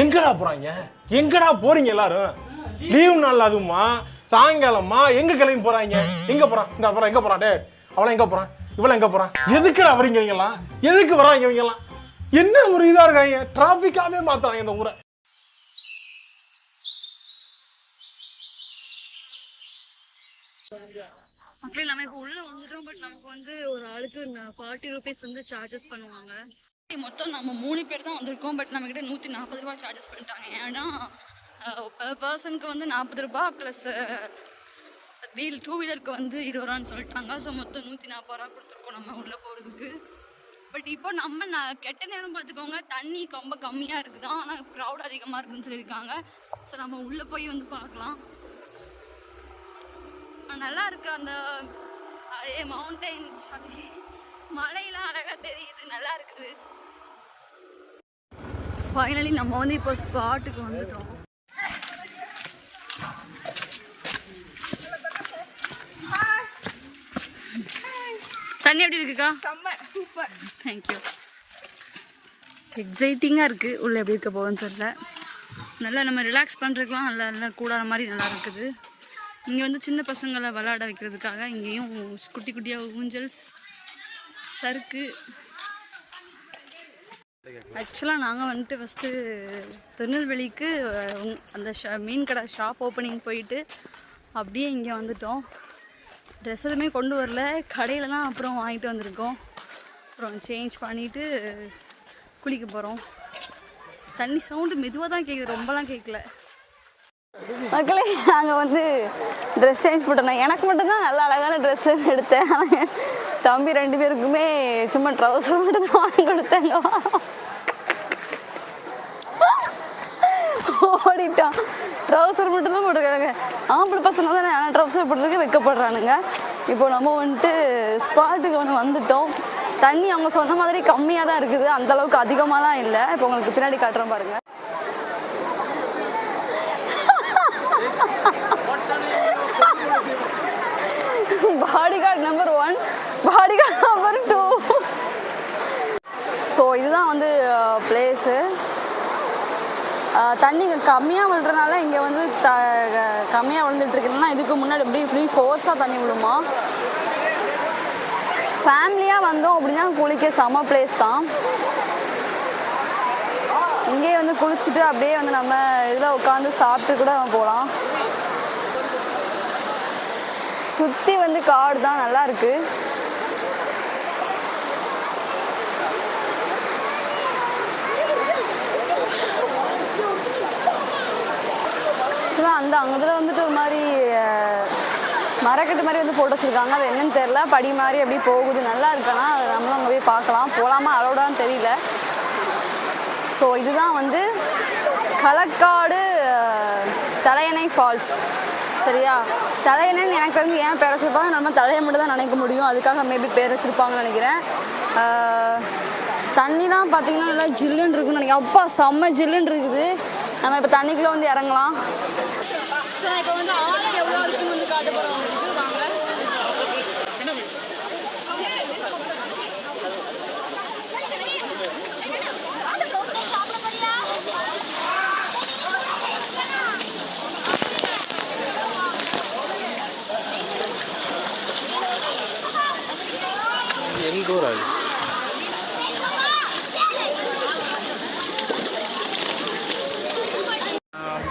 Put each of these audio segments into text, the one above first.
எங்கடா போறாங்க? எங்கடா போறீங்க எல்லாரும்? லீவ் நாள் அதுமா சாயங்காலமா? எங்க கிளம்பி போறாங்க? எங்க போறான்? இந்த அப்புறம் எங்க போறான்? டே அவளை எங்க போறான்? இவள எங்க போறான்? எதுக்குடா வரீங்க இவங்க எல்லாம் எதுக்கு வராங்க இவங்க எல்லாம் என்ன ஒரு இதா இருக்காங்க? டிராபிக்காவே மாத்துறாங்க இந்த ஊரை. அப்படி நம்ம இப்போ உள்ள வந்துட்டோம் பட் நமக்கு வந்து ஒரு ஆளுக்கு ஃபார்ட்டி ருபீஸ் வந்து சார்ஜஸ் பண்ணுவாங்க. மொத்தம் நம்ம மூணு பேர் தான் வந்திருக்கோம் பட் நம்ம கிட்ட நூற்றி நாற்பது ரூபா சார்ஜஸ் பண்ணிட்டாங்க. ஏன்னா பெர் பர்சனுக்கு வந்து நாற்பது ரூபா ப்ளஸ் வீல் டூ வீலருக்கு வந்து இருபது ரூபான்னு சொல்லிட்டாங்க. ஸோ மொத்தம் நூற்றி நாற்பது ரூபா கொடுத்துருக்கோம் நம்ம உள்ளே போகிறதுக்கு பட் இப்போ நம்ம நான் கெட்ட நேரம் பார்த்துக்கோங்க. தண்ணி ரொம்ப கம்மியாக இருக்குது? ஆனால் க்ரௌட் அதிகமாக இருக்குன்னு சொல்லியிருக்காங்க. ஸோ நம்ம உள்ளே போய் வந்து பார்க்கலாம். நல்லா இருக்கு அந்த அதே மவுண்டைன்ஸ் மலையெல்லாம் அழகாக தெரியுது. நல்லா இருக்குது. ஃபைனலி நம்ம வந்து இப்போ ஸ்பாட்டுக்கு வந்துட்டோம். தண்ணி எப்படி இருக்குக்கா? சூப்பர் தேங்க்யூ எக்ஸைட்டிங்காக இருக்குது உள்ளே எப்படி இருக்க போகுதுன்னு தெரியல. நல்லா நம்ம ரிலாக்ஸ் பண்ணுறதுக்குலாம் நல்லா நல்லா கூடாத மாதிரி நல்லா இருக்குது. இங்கே வந்து சின்ன பசங்களை விளையாட வைக்கிறதுக்காக இங்கேயும் குட்டி குட்டியாக ஊஞ்சல்ஸ் சறுக்கு ஆக்சுவலாக நாங்கள் வந்துட்டு ஃபஸ்ட்டு திருநெல்வேலிக்கு அந்த ஷா மீன் கடை ஷாப் ஓப்பனிங் போயிட்டு அப்படியே இங்கே வந்துட்டோம். ட்ரெஸ் எதுவுமே கொண்டு வரல. கடையில் தான் அப்புறம் வாங்கிட்டு வந்திருக்கோம். அப்புறம் சேஞ்ச் பண்ணிவிட்டு குளிக்க போகிறோம் தண்ணி சவுண்டு மெதுவாக தான் கேட்குது ரொம்பலாம் கேட்கல மக்களே நாங்கள் வந்து ட்ரெஸ் சேஞ்ச் பண்ணிட்டோம். எனக்கு மட்டும்தான் நல்ல அழகான ட்ரெஸ் எடுத்தேன். தம்பி ரெண்டு பேருக்குமே சும்மா ட்ரௌசர் மட்டும் தான் வாங்கி கொடுத்தாங்க ஓடிட்டான் ட்ரௌசர் மட்டும்தான் போட்டுருக்கானுங்க. ஆம்பளை பசங்க தானே ஆனால் ட்ரௌசர் போட்டுருக்கு வைக்கப்படுறானுங்க. இப்போ நம்ம வந்துட்டு ஸ்பாட்டுக்கு வந்து வந்துட்டோம். தண்ணி அவங்க சொன்ன மாதிரி கம்மியாக தான் இருக்குது. அந்த அளவுக்கு அதிகமாகலாம் இல்லை. இப்போ உங்களுக்கு பின்னாடி காட்டுறேன் பாருங்க. Body guard number one body guard number two so இதுதான் வந்து uh, பிளேஸு தண்ணி கம்மியாக விழுறனால இங்கே வந்து த கம்மியாக விழுந்துட்டு இதுக்கு முன்னாடி இப்படி இப்படி ஃபோர்ஸாக தண்ணி விழுமா? ஃபேமிலியாக வந்தோம் அப்படின்னா குளிக்க செம பிளேஸ் தான். இங்கேயே வந்து குளிச்சுட்டு அப்படியே வந்து நம்ம இதில் உட்காந்து சாப்பிட்டு கூட நம்ம போகலாம் சுற்றி வந்து காடு தான் நல்லா வந்து அங்கே இதில் வந்துட்டு ஒரு மாதிரி மரக்கட்டு மாதிரி வந்து போட்டு வச்சுருக்காங்க. அது என்னன்னு தெரில படி மாதிரி எப்படி போகுது. நல்லா இருக்கானா அதை நம்மளும் அங்கே போய் பார்க்கலாம். போகலாமா அலோடான்னு தெரியல. ஸோ இதுதான் வந்து களக்காடு தலையணை ஃபால்ஸ். சரியா? தலையணைன்னு எனக்கு தெரிஞ்சு ஏன் பேர் வச்சுருப்பாங்க நம்ம தலையை மட்டும் தான் நினைக்க முடியும். அதுக்காக மேபி பேர் வச்சுருப்பாங்கன்னு நினைக்கிறேன். தண்ணி தண்ணிலாம் பார்த்தீங்கன்னா நல்லா ஜில்லுன்னு இருக்குன்னு நினைக்கிறேன். அப்பா செம்ம ஜில்லுன்னு இருக்குது. நம்ம இப்போ தண்ணிக்குள்ளே வந்து இறங்கலாம். ஸோ நான் இப்போ வந்து ஆழம் எவ்வளோ இருக்குன்னு வந்து காட்ட போகிறோம் உங்களுக்கு வாங்க.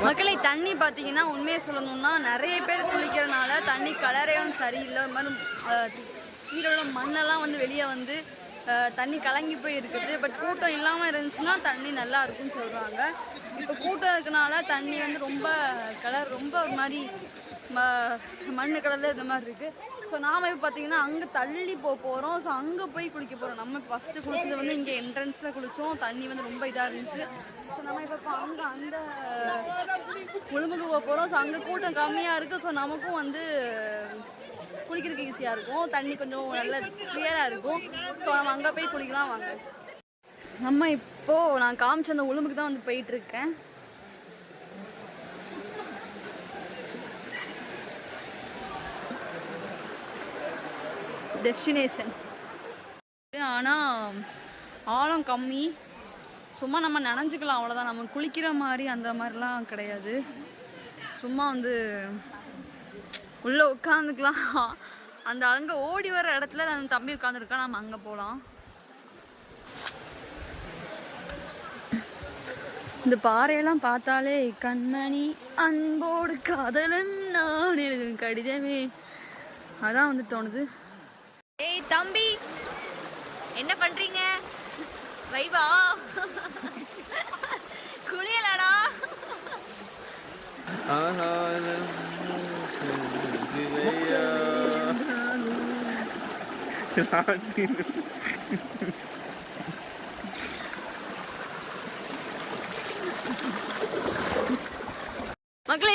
மக்களை தண்ணி பார்த்தீங்கன்னா உண்மையை சொல்லணும்னா நிறைய பேர் குளிக்கிறனால தண்ணி கலரையும் சரியில்லை. ஒரு மாதிரி அஹ், கீழே உள்ள மண்ணெல்லாம் வந்து வெளியே வந்து தண்ணி கலங்கி போய் இருக்குது பட் கூட்டம் இல்லாமல் இருந்துச்சுன்னா தண்ணி நல்லா இருக்கும்னு சொல்கிறாங்க இப்போ கூட்டம் இருக்கனால தண்ணி வந்து ரொம்ப கலர் ரொம்ப ஒரு மாதிரி ம மண்ணு கலரில் இந்த மாதிரி இருக்குது ஸோ நாம் இப்போ பார்த்தீங்கன்னா அங்கே தள்ளி போக போகிறோம் ஸோ அங்கே போய் குளிக்க போகிறோம் நம்ம ஃபஸ்ட்டு குளிச்சது வந்து இங்கே என்ட்ரன்ஸில் குளித்தோம் தண்ணி வந்து ரொம்ப இதாக இருந்துச்சு. ஸோ நம்ம இப்போ அங்கே அந்த முழுமுக்கு போக போகிறோம் ஸோ அங்கே கூட்டம் கம்மியாக இருக்குது ஸோ நமக்கும் வந்து குளிக்கிறதுக்கு ஈஸியாக இருக்கும். தண்ணி கொஞ்சம் நல்ல கிளியராக இருக்கும். ஸோ நம்ம அங்கே போய் குளிக்கலாம் வாங்க. நம்ம இப்போது நான் காமிச்ச அந்த உளும்புக்கு தான் வந்து போயிட்டுருக்கேன் டெஸ்டினேஷன் ஆனால் ஆழம் கம்மி. சும்மா நம்ம நனைஞ்சுக்கலாம் அவ்வளோதான் நம்ம குளிக்கிற மாதிரி அந்த மாதிரிலாம் கிடையாது. சும்மா வந்து உள்ளே உட்காந்துக்கலாம் அந்த அங்கே ஓடி வர இடத்துல நம்ம தம்பி உட்காந்துருக்கா நம்ம அங்கே போகலாம் இந்த பாறையெல்லாம் பார்த்தாலே கண்மணி அன்போடு காதலன் நான் எழுதும் கடிதமே. அதான் வந்து தோணுது. தம்பி என்ன பண்றீங்க? வைவா குளியலடா. ஆஹா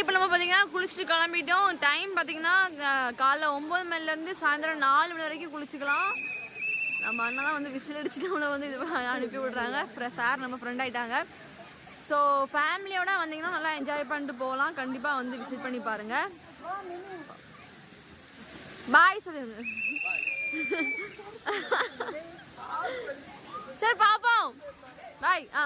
இப்போ நம்ம பார்த்தீங்கன்னா குளிச்சுட்டு கிளம்பிட்டோம். டைம் பார்த்தீங்கன்னா காலைல ஒம்பது மணிலேருந்து சாயந்தரம் நாலு மணி வரைக்கும் குளிச்சுக்கலாம். நம்ம அண்ணன் தான் வந்து விசில் அடிச்சுட்டு அவனை வந்து இது அனுப்பி விடுறாங்க. சார் நம்ம ஃப்ரெண்ட் ஆகிட்டாங்க ஸோ ஃபேமிலியோட வந்தீங்கன்னா நல்லா என்ஜாய் பண்ணிட்டு போகலாம். கண்டிப்பாக வந்து விசிட் பண்ணி பாருங்கள் பாய் சொல்லுங்க. சார் பாப்போம். பாய் ஆ.